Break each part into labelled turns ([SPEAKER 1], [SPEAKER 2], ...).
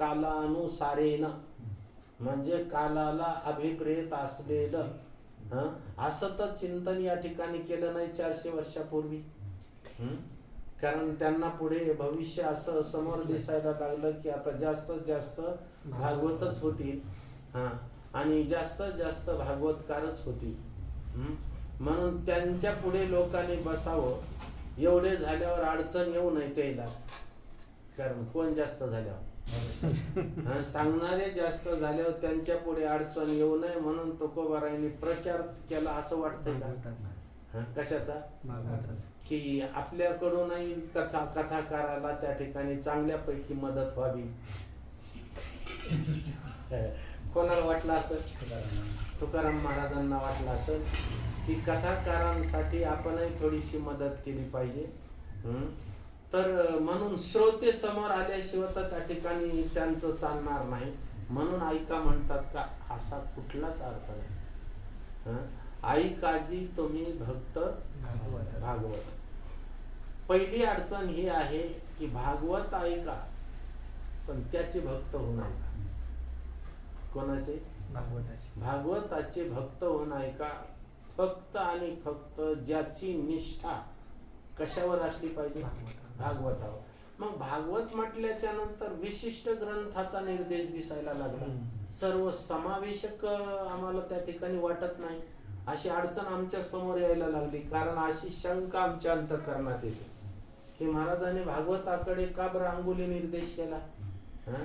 [SPEAKER 1] कालानुसारेन म्हणजे कालाला अभिप्रेत असलेलं. हं? असं तर चिंतन या ठिकाणी केलं नाही चारशे वर्षापूर्वी? कारण त्यांना पुढे भविष्य असं समोर दिसायला लागलं की आता जास्तीत जास्त भागवतच होतील. हा? आणि जास्तीत जास्त भागवतकारच होतील? म्हणून त्यांच्या पुढे लोकांनी बसावं. एवढे झाल्यावर अडचण येऊ नये त्याला. कारण कोण जास्त झाल्यावर? हा, सांगणारे जास्त झाल्यावर त्यांच्या पुढे अडचण येऊ नये म्हणून तुकोबारायांनी प्रचार केला असं वाटतंय का? हा, कशाचा? की आपल्याकडूनही कथा कथाकाराला त्या ठिकाणी चांगल्यापैकी मदत व्हावी. कोणाला वाटलं असं? तुकाराम महाराजांना वाटलं असं? की कथाकारांसाठी आपणही थोडीशी मदत केली पाहिजे? तर म्हणून श्रोते समोर आल्याशिवाय तर त्या ठिकाणी त्यांचं चालणार नाही. म्हणून ऐका म्हणतात का असा कुठलाच अर्थ नाही. हं? ऐकाजी तुम्ही भक्त
[SPEAKER 2] भागवत.
[SPEAKER 1] भागवत. पहिली अडचण ही आहे की भागवत ऐका पण त्याचे भक्त होऊ नका कोणाचे?
[SPEAKER 2] भागवताची.
[SPEAKER 1] भागवताचे भक्त होऊन ऐका फक्त आणि फक्त ज्याची निष्ठा कशावर असली पाहिजे?
[SPEAKER 2] भागवतावर.
[SPEAKER 1] मग भागवत म्हटल्याच्या नंतर विशिष्ट ग्रंथाचा निर्देश दिसायला लागला. सर्व समावेशक आम्हाला त्या ठिकाणी वाटत नाही. अशी अडचण आमच्यासमोर यायला लागली. कारण अशी शंका आमच्या अंतकरणात येते. की महाराजांनी भागवताकडे का बरं अंगुली निर्देश केला? हं?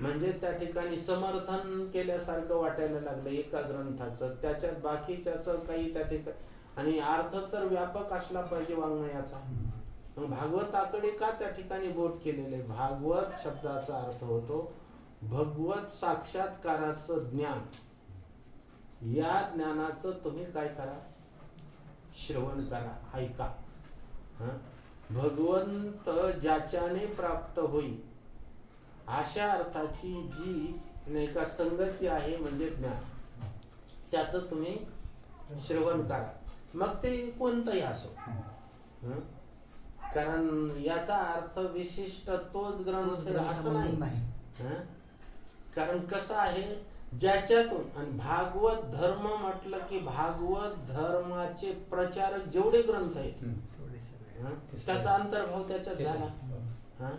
[SPEAKER 1] म्हणजे त्या ठिकाणी समर्थन केल्यासारखं वाटायला लागलं एका ग्रंथाचं. त्याच्यात बाकीच्याच काही त्या ठिकाणी आणि अर्थ तर व्यापक असला पाहिजे वाङ्मयाचा. भागवताकडे का त्या ठिकाणी बोट केलेले? भागवत शब्दाचा अर्थ होतो भगवत साक्षात्काराचं ज्ञान. या ज्ञानाचं तुम्ही काय करा? श्रवण करा ऐका. भगवंत ज्याच्याने प्राप्त होईल अशा अर्थाची जी नाही का संगती आहे म्हणजे ज्ञान त्याचं तुम्ही श्रवण करा. मग ते कोणतंही असो. हं? कारण याचा अर्थ विशिष्ट तोच ग्रंथ असं नाही हं? कारण कसं आहे ज्याच्यातून आणि भागवत धर्म म्हटलं की भागवत धर्माचे प्रचारक जेवढे ग्रंथ आहेत? त्याचा अंतर्भाव त्याच्यात झाला हं?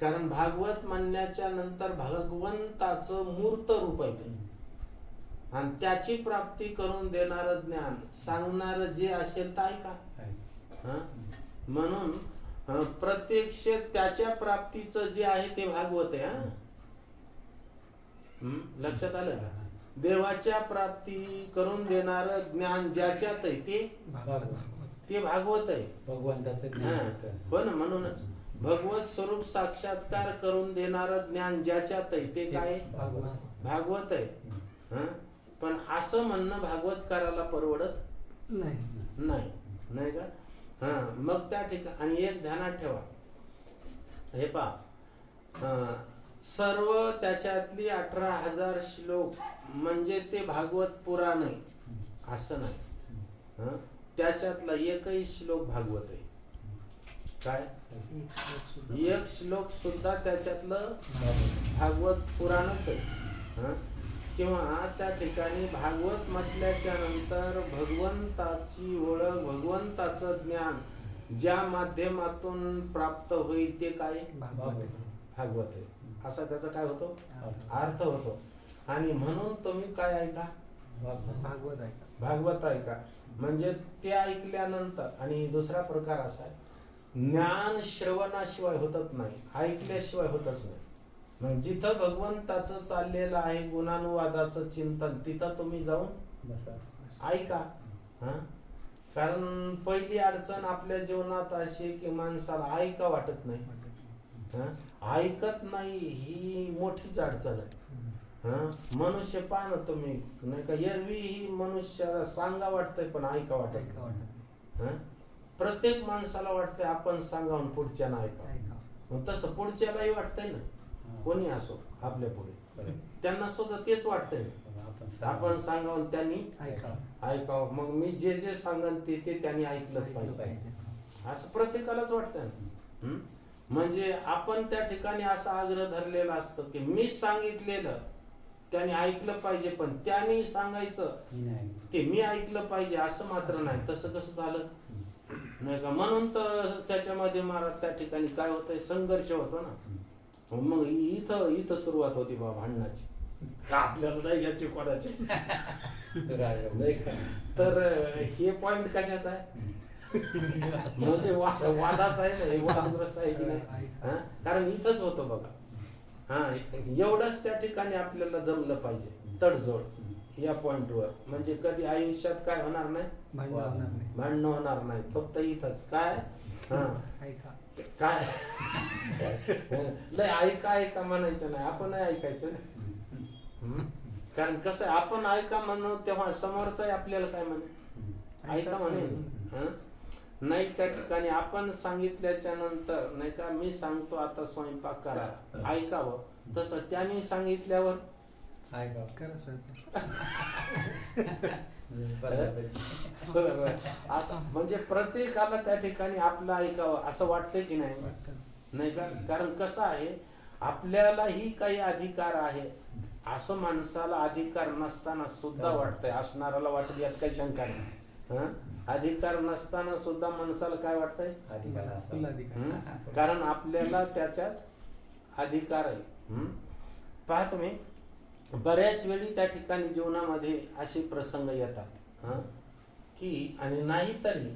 [SPEAKER 1] कारण भागवत म्हणण्याच्या नंतर भगवंताचं मूर्त रूप आहे ते. आणि त्याची प्राप्ती करून देणारं ज्ञान सांगणारं जे असेल तर ऐका हं? म्हणून प्रत्यक्ष त्याच्या प्राप्तीचं जे आहे ते भागवत आहे हं? लक्षात आलं? का देवाच्या प्राप्ती करून देणार ज्ञान ज्याच्यात आहे ते
[SPEAKER 2] भागवत.
[SPEAKER 1] ते भागवत आहे.
[SPEAKER 3] भगवंताचं ज्ञान
[SPEAKER 1] हं. म्हणूनच. भगवत स्वरूप साक्षात्कार करून देणार ज्ञान ज्याच्यात आहे ते काय?
[SPEAKER 2] भागवत
[SPEAKER 1] आहे. हं? पण असं म्हणणं भागवतकाराला परवडत
[SPEAKER 2] नाही.
[SPEAKER 1] नाही. नाही का? हा मग त्या ठिकाणी आणि एक ध्यानात ठेवा. हे पहा. सर्व त्याच्यातली अठरा हजार श्लोक म्हणजे ते भागवत पुराण आहे. असं नाही. हं? त्याच्यातला एकही श्लोक भागवत आहे. काय?
[SPEAKER 2] एक श्लोक सुद्धा
[SPEAKER 1] एक श्लोक सुद्धा त्याच्यातलं भागवत पुराणच आहे. हं? किंवा त्या ठिकाणी भागवत म्हटल्याच्या नंतर भगवंताची ओळख भगवंताचं ज्ञान ज्या माध्यमातून प्राप्त होईल ते काय?
[SPEAKER 2] भागवत. आहे.
[SPEAKER 1] असा त्याचा काय होतो?
[SPEAKER 2] अर्थ.
[SPEAKER 1] होतो. आणि म्हणून तुम्ही काय ऐका?
[SPEAKER 3] भागवत.
[SPEAKER 2] भागवत आहे का
[SPEAKER 1] भागवत ऐका. म्हणजे ते ऐकल्यानंतर आणि दुसरा प्रकार असा आहे ज्ञान श्रवणाशिवाय होतच नाही. ऐकल्याशिवाय होतच नाही. जिथं भगवंताचं चाललेलं आहे गुणानुवादाचं चिंतन तिथं तुम्ही जाऊन. ऐका हा कारण पहिली अडचण आपल्या जीवनात अशी आहे की माणसाला ऐका वाटत नाही हं? ऐकत नाही ही मोठीच अडचण आहे हं? मनुष्य पहा ना तुम्ही नाही का एरवी ही मनुष्याला सांगा वाटतंय पण ऐका वाटत. हं? प्रत्येक माणसाला वाटतंय आपण सांगावून पुढच्यानं ऐका
[SPEAKER 2] ऐका
[SPEAKER 1] तसं पुढच्यालाही वाटतंय ना कोणी असो आपल्या पुढे. त्यांना सुद्धा तेच वाटतंय.
[SPEAKER 3] आपण
[SPEAKER 1] सांगावून त्यांनी
[SPEAKER 2] ऐका
[SPEAKER 1] ऐकावं. मग मी जे जे सांगन ते ते त्यांनी ऐकलंच
[SPEAKER 2] ऐकलं
[SPEAKER 1] पाहिजे. असं प्रत्येकालाच वाटतं? म्हणजे आपण त्या ठिकाणी असा आग्रह धरलेला असतो की मी सांगितलेलं त्याने ऐकलं पाहिजे पण त्याने सांगायचं ते मी ऐकलं पाहिजे असं मात्र नाही. तसं कसं झालं नाही का? म्हणून तर त्याच्यामध्ये महाराज त्या ठिकाणी काय होतंय? संघर्ष होतो ना. मग इथं इथं सुरुवात होती बा भांडणाची. का आपल्याला नाही याची कोणाची?
[SPEAKER 3] राग
[SPEAKER 1] नाही का? तर हे पॉइंट कशाचा आहे? म्हणजे वादाचा आहे ना? हे वादग्रस्त आहे की नाही? हा? कारण इथंच होतं बघा. हा एवढंच त्या ठिकाणी आपल्याला जमलं पाहिजे. तडजोड या पॉइंटवर म्हणजे कधी आयुष्यात काय होणार नाही?
[SPEAKER 2] भांडण होणार नाही.
[SPEAKER 1] भांडणं होणार नाही. फक्त इथंच. काय? हा.
[SPEAKER 2] ऐका.
[SPEAKER 1] काय? लय ऐका ऐका म्हणायचं नाही. आपण नाही ऐकायचं? कारण कसं आपण ऐका म्हणू तेव्हा समोरचा आपल्याला काय म्हणे ऐका म्हणे.
[SPEAKER 2] म्हणून.
[SPEAKER 1] नाही त्या ठिकाणी आपण सांगितल्याच्या नंतर नाही का मी सांगतो आता स्वयंपाक करा. ऐकावं. तसं त्यांनी सांगितल्यावर?
[SPEAKER 3] ऐका
[SPEAKER 2] करा स्वयंपाक.
[SPEAKER 1] असं. म्हणजे प्रत्येकाला त्या ठिकाणी आपलं ऐकावं असं वाटतंय की नाही?
[SPEAKER 2] वाटतं.
[SPEAKER 1] नाही का? कारण कसं आहे आपल्यालाही काही अधिकार आहे. असं माणसाला अधिकार नसताना सुद्धा वाटतंय. असणाऱ्याला वाटत यात काही शंका नाही. हं? अधिकार नसताना सुद्धा माणसाला काय वाटतंय? हं? कारण आपल्याला त्याच्यात अधिकार आहे. हं? पहा तुम्ही. बऱ्याच वेळी त्या ठिकाणी जीवनामध्ये असे प्रसंग येतात हं? की आणि नाही तरी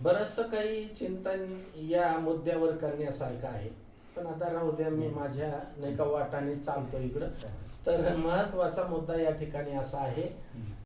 [SPEAKER 1] बरस काही चिंतन या मुद्द्यावर करण्यासारखं आहे. पण आता राहू द्या मी माझ्या नाही का वाटाने चालतो इकडं. तर महत्त्वाचा मुद्दा या ठिकाणी असा आहे